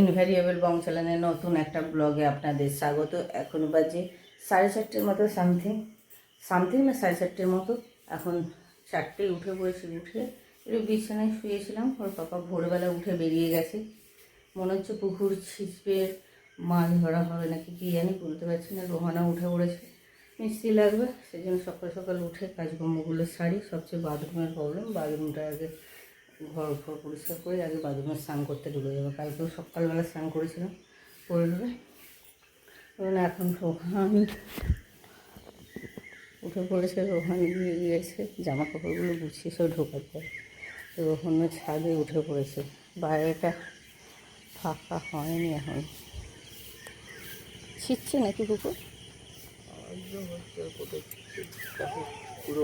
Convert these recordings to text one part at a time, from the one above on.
Invariable বংশালানের নতুন একটা ব্লগে আপনাদের স্বাগত। এখন বাজে সাড়ে চারটের মতো সামথিং। সামথিং না সাড়ে চারটের মতো। এখন চারটে উঠে পড়েছি উঠে একটু বিছানায় শুয়েছিলাম। ওর পাপা ভোরবেলা উঠে বেরিয়ে গেছে। মনে হচ্ছে পুকুর ছিঁচবে, মাছ ধরা হবে নাকি কি জানি, বলতে পারছি না। রোহানা উঠে পড়েছে। মিষ্টি লাগবে সেই জন্য সকাল সকাল উঠে কাজকর্মগুলো সারি। সবচেয়ে বাথরুমের প্রবলেম বাথরুমটা আগে ঘর ঘর পরিষ্কার করে আগে বাথরুমে স্নান করতে ঢুকে যাবে। কালকেও সকালবেলা স্নান করেছিলাম। করে দেবে। কারণ এখন রোহান উঠে পড়েছে রোহান গিয়ে গিয়েছে। জামা কাপড়গুলো গুছিয়ে সব ঢোকার পর। তো রোহান ছাদে উঠে পড়েছে। বাইরেটা ফাঁকা হয়নি এখন। ছিটছে নাকি কুকুর? পুরো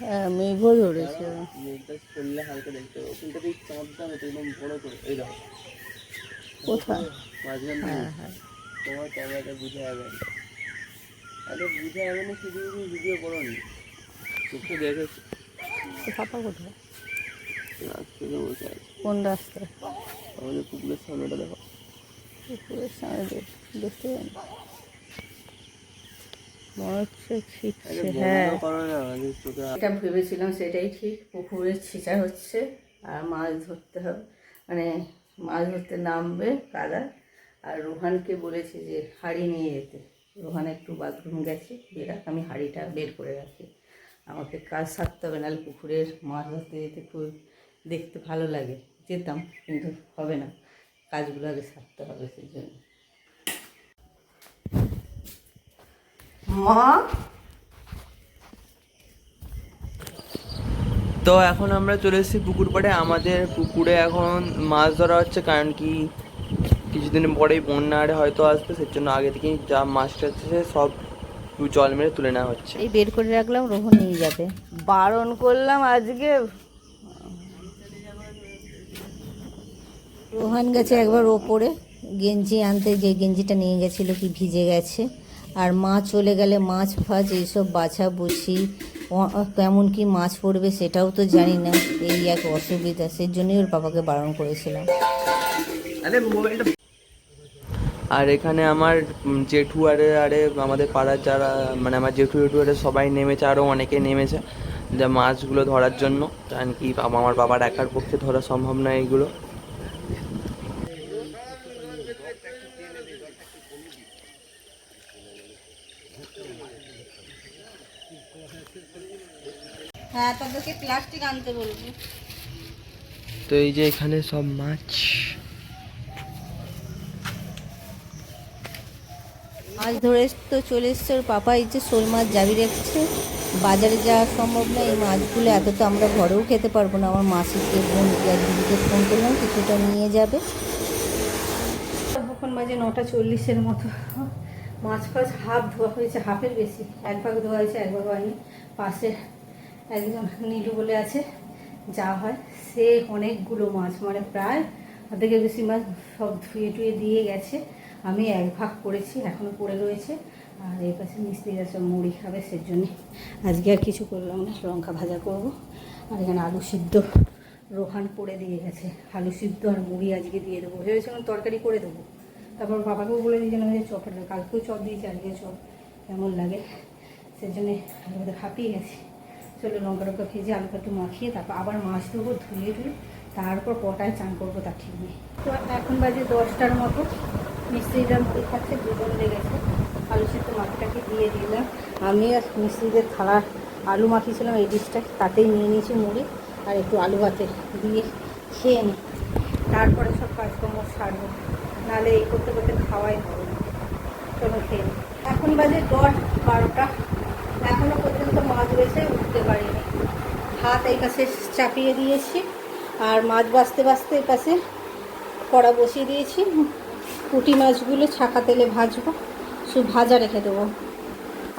হ্যাঁ মেঘও ধরেছে। মেঘটা করলে হালকা দেখতে একদম বড় করে এই দেখো। কোথায়? মাঝখান হ্যাঁ হ্যাঁ। তোমার ক্যামেরাটা বুঝে যাবে। আরে বুঝে যাবে না শুধু তুমি ভিডিও করো নি চোখে পাপা কোথায়? রাস্তাতে বসে আছে। কোন রাস্তায়? আমাদের পুকুরের সামনেটা দেখো। পুকুরের সামনে দেখতে পাই না। মনে হচ্ছে আরে ছিটছে বন্ধ হ্যাঁ করো না আমাদের চোখে এটা ভেবেছিলাম সেটাই ঠিক পুকুরে ছিঁচা হচ্ছে আর মাছ ধরতে হবে। মানে মাছ ধরতে নামবে কাদা আর রোহানকে বলেছে যে হাঁড়ি নিয়ে যেতে। রোহান একটু বাথরুম গেছে বেরাক আমি হাঁড়িটা বের করে রাখি। আমাকে কাজ সারতে হবে নাহলে পুকুরের মাছ ধরতে যেতে খুব দেখতে ভালো লাগে। যেতাম কিন্তু হবে না। কাজগুলো আগে সারতে হবে সেই জন্য। মা? তো এখন আমরা চলে এসেছি পুকুর পাড়ে। আমাদের পুকুরে এখন মাছ ধরা হচ্ছে কারণ কি কিছুদিন পরেই বন্যা আরে হয়তো আসবে সেই জন্য আগে থেকেই যা মাছটা আছে সব জল মেরে তুলে নেওয়া হচ্ছে। এই বের করে রাখলাম রোহন নিয়ে যাবে। বারণ করলাম আজকে। রোহান গেছে একবার ওপরে গেঞ্জি আনতে যে গেঞ্জিটা নিয়ে গেছিল কি ভিজে গেছে। আর মা চলে গেলে মাছ ফাছ এইসব বাছা ও- কেমন কি মাছ পড়বে সেটাও তো জানি না। এই এক অসুবিধা সেই জন্যই ওর বাবাকে বারণ করেছিলাম। আর এখানে আমার জেঠু আরে আরে আমাদের পাড়ার যারা মানে আমার জেঠু জেঠু আরে সবাই নেমেছে আরও অনেকে নেমেছে, যা মাছগুলো ধরার জন্য। কারণ কি আমার বাবার একার পক্ষে ধরা সম্ভব নয় এইগুলো। হ্যাঁ তাদেরকে প্লাস্টিক আনতে বলব। তো এই যে এখানে সব মাছ। মাছ ধরে তো চলে এসছে ওর পাপা এই যে শোল মাছ জাবি রেখেছে বাজারে যাওয়া সম্ভব না এই মাছগুলো এত তো আমরা ঘরেও খেতে পারব না। আমার মাসিকে বোনকে আর দিদিকে ফোন করলাম কিছুটা নিয়ে যাবে। এখন বাজে নটা চল্লিশের মতো। মাছ ফাছ হাফ ধোয়া হয়েছে হাফের বেশি। এক ভাগ ধোয়া হয়েছে এক ভাগ হয়নি। পাশে একজন নীলু বলে আছে, যা হয়। সে অনেকগুলো মাছ মানে প্রায়। থেকে বেশি মাছ সব ধুয়ে টুয়ে দিয়ে গেছে। আমি এক ভাগ করেছি এখনও পড়ে রয়েছে। আর এই পাশে মিস্ত্রিরা সব মুড়ি খাবে সেজন্য। আজকে আর কিছু করলাম না, লঙ্কা ভাজা করব। আর এখানে আলু সিদ্ধ রোহান করে দিয়ে গেছে। আলু সিদ্ধ আর মুড়ি আজকে দিয়ে দেবো। ভেবেছিলাম তরকারি করে দেবো। তারপর বাবাকেও বলে দিয়েছিলাম যে চপটা কালকেও চপ দিয়েছি, আজকে চপ কেমন লাগে? সেজন্যে আলুটা হাঁপিয়ে গেছি। চলো লঙ্কা টঙ্কা ভেজে আলুটা একটু মাখিয়ে তারপর আবার মাছ দেবো ধুয়ে ধুয়ে তারপর কটায় চান করব তার ঠিক নেই। তো এখন বাজে দশটার মতো। মিস্ত্রিরা মুড়ি খাচ্ছে দুজন লেগেছে। আলু সিদ্ধ মাখিটাকে দিয়ে দিলাম। আমি আর মিস্ত্রিদের থালা, আলু মাখিয়েছিলাম এই ডিশটা, তাতেই নিয়ে নিয়েছি মুড়ি আর একটু আলু ভাতে দিয়ে খেয়ে নিই। তারপরে সব কাজকর্ম সারবো। নাহলে এই করতে করতে খাওয়াই হবে চলো খেয়ে। এখন বাজে দশ বারোটা। এখনও পর্যন্ত মাছ বেছে উঠতে পারিনি। ভাত এই পাশে চাপিয়ে দিয়েছি আর মাছ বাঁচতে বাছতে এই পাশে কড়া বসিয়ে দিয়েছি। পুঁটি মাছগুলো ছাকা তেলে ভাজবো, শুধু ভাজা রেখে দেবো।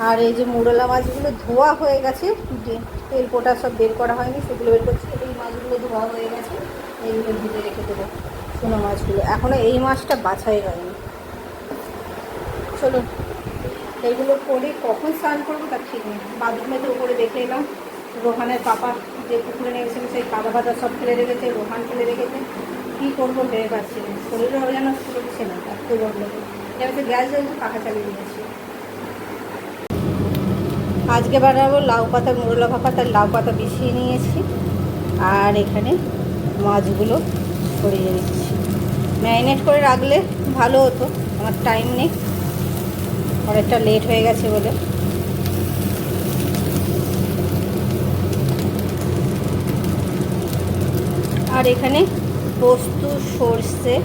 আর এই যে মুরলা মাছগুলো ধোয়া হয়ে গেছে তেল কোটা সব বের করা হয়নি, সেগুলো বের করছি, এই মাছগুলো ধোয়া হয়ে গেছে, এইগুলো ভেজে রেখে দেবো শোনো মাছগুলো। এখনও এই মাছটা বাছাই হয়নি। চলো এইগুলো করে কখন স্নান করব তার ঠিক নেই। বাথরুমে তো উপরে দেখে এলাম। রোহানের পাপা যে পুকুরে নেমেছিল, সেই কাদা ফাদা সব ফেলে রেখেছে, রোহান ফেলে রেখেছে। কী করব ভেবে পাচ্ছি না। শরীরে হবে যেন চলছে না গরম লাগে এবার গ্যাস জ্বলছে পাখা চালিয়ে দিয়েছি। আজকে বানাবো লাউ পাতা মুরলা ভাপা, তার লাউ পাতা বিছিয়ে নিয়েছি। আর এখানে মাছগুলো ছড়িয়ে দিচ্ছি। ম্যারিনেট করে রাখলে ভালো হতো, আমার টাইম নেই। অনেকটা লেট হয়ে গেছে বলে। আর এখানে পোস্ত সর্ষে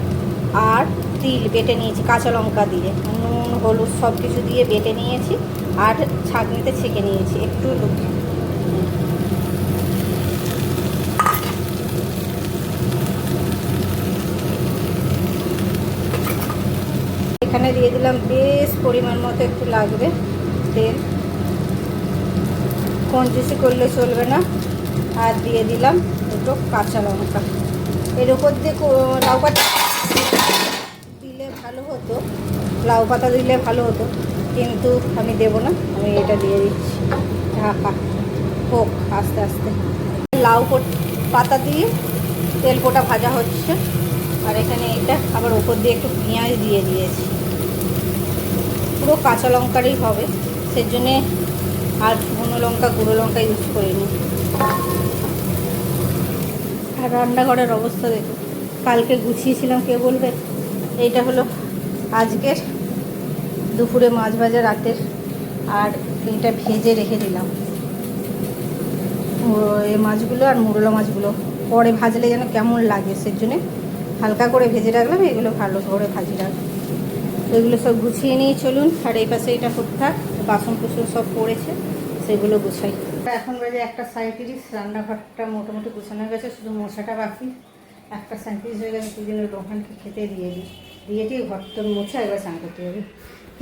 আর তিল বেটে নিয়েছি, কাঁচা লঙ্কা দিয়ে। নুন, হলুদ সব কিছু দিয়ে বেটে নিয়েছি আর ছাঁকনিতে ছেঁকে নিয়েছি, একটু এখানে দিয়ে দিলাম বেশ পরিমাণ মতো একটু লাগবে তেল। কঞ্জুসি করলে চলবে না। আর দিয়ে দিলাম দুটো কাঁচা লঙ্কা। এর উপর দিয়ে লাউ পাতা দিলে ভালো হতো। লাউ পাতা দিলে ভালো হতো। কিন্তু আমি দেবো না। আমি এটা দিয়ে দিচ্ছি। ঢাকা হোক আস্তে আস্তে। লাউ পাতা দিয়ে তেল পোটা ভাজা হচ্ছে। আর এখানে এটা আবার ওপর দিয়ে একটু পেঁয়াজ দিয়ে দিয়েছি। পুরো কাঁচা লঙ্কারই হবে। সেজন্যে আর শুকনো লঙ্কা, গুঁড়ো লঙ্কা ইউজ করিনি। আর রান্নাঘরের অবস্থা দেখো। কালকে গুছিয়েছিলাম, কে বলবে? এইটা হলো আজকের দুপুরে মাছ ভাজা, রাতের আর এইটা ভেজে রেখে দিলাম। এই মাছগুলো আর মুরলা মাছগুলো। পরে ভাজলে যেন কেমন লাগে, সেজন্যে হালকা করে ভেজে রাখলাম, এগুলো ভালো করে ভাজি রাখলাম। এগুলো সব গুছিয়ে নিয়ে চলুন। আর এই পাশে এটা ফুটথাক বাসন কুসন সব পড়েছে, সেগুলো গুছাই। এখন বাজে একটা সাঁত্রিশ রান্নাঘরটা মোটামুটি গুছানো গেছে, শুধু মশাটা বাকি। একটা সাঁত্রিশ হয়ে গেছে ওই রোহানকে খেতে দিয়ে দিই। দিয়ে দিয়ে ঘর তোর মোছা, এবার স্নান করতে হবে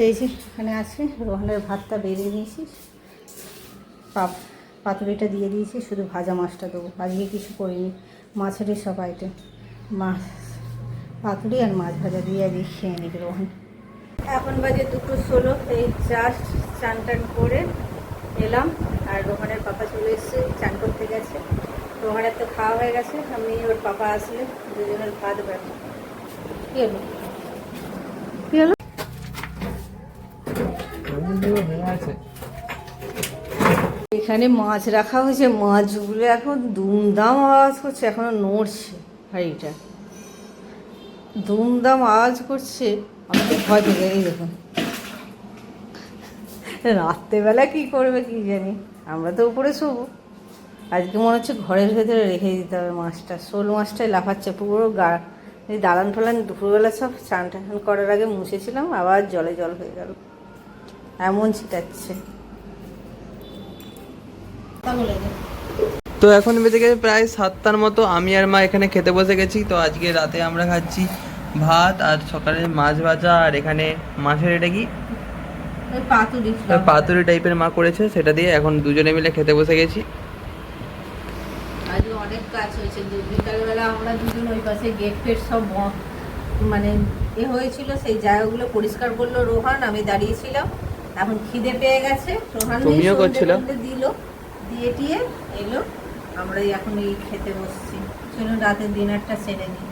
এই যে এখানে আছে রোহানের ভাতটা বেরিয়ে নিয়েছি পাপ, পাতুরিটা দিয়ে দিয়েছি, শুধু ভাজা মাছটা দেবো। আজকে কিছু করিনি, মাছেরই সব আইটেম মাছ, পাতুরি আর মাছ ভাজা দিয়ে আজকে খেয়ে নিবি রোহান এখন বাজে দুটো ষোলো, এই জাস্ট চান টান করে এলাম, আর রোহানের পাপা চলে এসছে চান করতে গেছে। রোহানের তো খাওয়া হয়ে গেছে, আমি ওর পাপা আসলে দুজনের ভাত ব্যাপার কী হলো? কী হলো? এখানে মাছ রাখা হয়েছে, মাছগুলো এখন দুমদাম আওয়াজ করছে, এখনও নড়ছে, হাড়িটা। দুমদাম আওয়াজ করছে। আমি তো ভয় পেয়ে দেখুন। রাত্রেবেলা কি করবে কি জানি? আমরা তো উপরে শোবো। আজকে মনে হচ্ছে ঘরের ভেতরে রেখে দিতে হবে মাছটা। শোল মাছটাই লাফাচ্ছে, পুরো গা এই দালান ফালান দুপুরবেলা সব স্নান টান করার আগে মুছেছিলাম, আবার জলে জল হয়ে গেল। এমন ছিটাচ্ছে। তো এখন বেজে গেছে প্রায় সাতটার মতো। আমি আর মা এখানে খেতে বসে গেছি। তো আজকে রাতে আমরা খাচ্ছি ভাত আর সকালে মাছ ভাজা আর এখানে মাছের এটা কি? পাতুরি পাতুরি টাইপের মা করেছে সেটা দিয়ে এখন দুজনে মিলে খেতে বসে গেছি। অনেক কাজ হয়েছে। বিকালবেলা আমরা দুজন ওই পাশে গেট ফেট সব মানে এ হয়েছিল সেই জায়গাগুলো পরিষ্কার করল রোহান আমি দাঁড়িয়েছিলাম। এখন খিদে পেয়ে গেছে। রোহান তুমিও করছিলে? দিল দিয়ে টিয়ে এলো। আমরা এখন এই খেতে বসছি। চলুন রাতের ডিনারটা সেরে নিই।